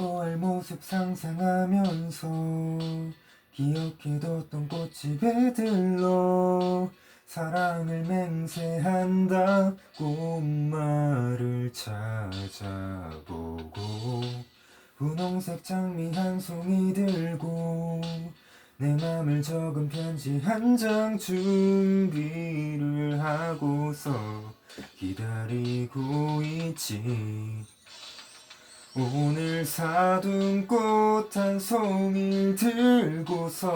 예뻐할 모습 상상하면서 기억해뒀던 꽃집에 들러 사랑을 맹세한다고 말을 찾아보고 분홍색 장미 한 송이 들고 내 맘을 적은 편지 한 장 준비를 하고서 기다리고 있지 오늘 사둔 꽃 한 송이 들고서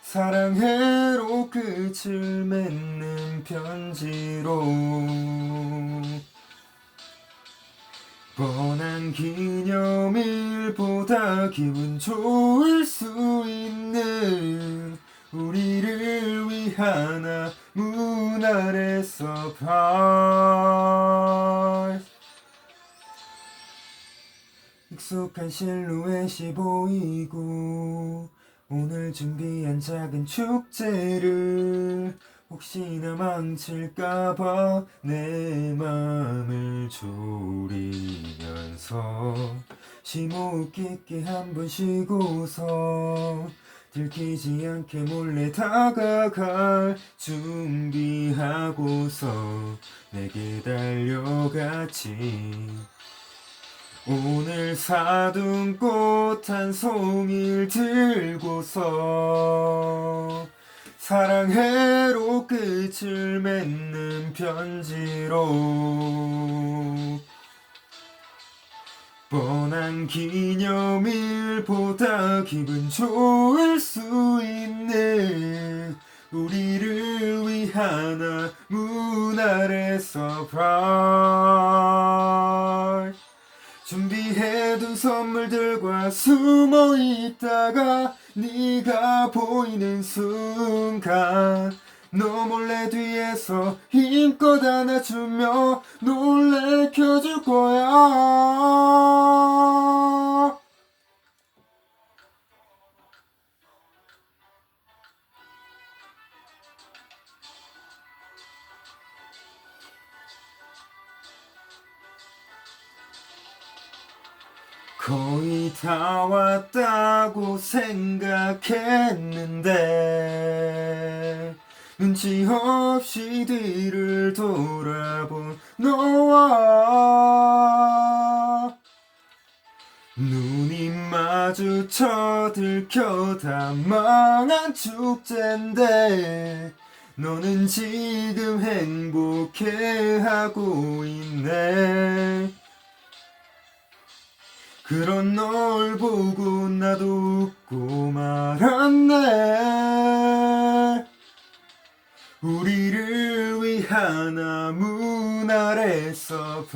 사랑해로 끝을 맺는 편지로 뻔한 기념일보다 기분 좋을 수 있는 우리를 위한 문 아래 서프 익숙한 실루엣이 보이고 오늘 준비한 작은 축제를 혹시나 망칠까봐 내 맘을 졸이면서 심호흡 깊게 한 번 쉬고서 들키지 않게 몰래 다가갈 준비하고서 내게 달려갔지 오늘 사둔 꽃 한 송이를 들고서 사랑해로 끝을 맺는 편지로 뻔한 기념일보다 기분 좋을 수 있는 우리를 위한 문 아래 서프라이즈 준비해둔 선물들과 숨어 있다가 네가 보이는 순간 너 몰래 뒤에서 힘껏 안아주며 놀래켜줄 거야 거의 다 왔다고 생각했는데 눈치 없이 뒤를 돌아본 너와 눈이 마주쳐 들켜 다 망한 축제인데 너는 지금 행복해하고 있네 그런 널 보고 나도 웃고 말았네. 우리를 위한 문 아래 서프라이즈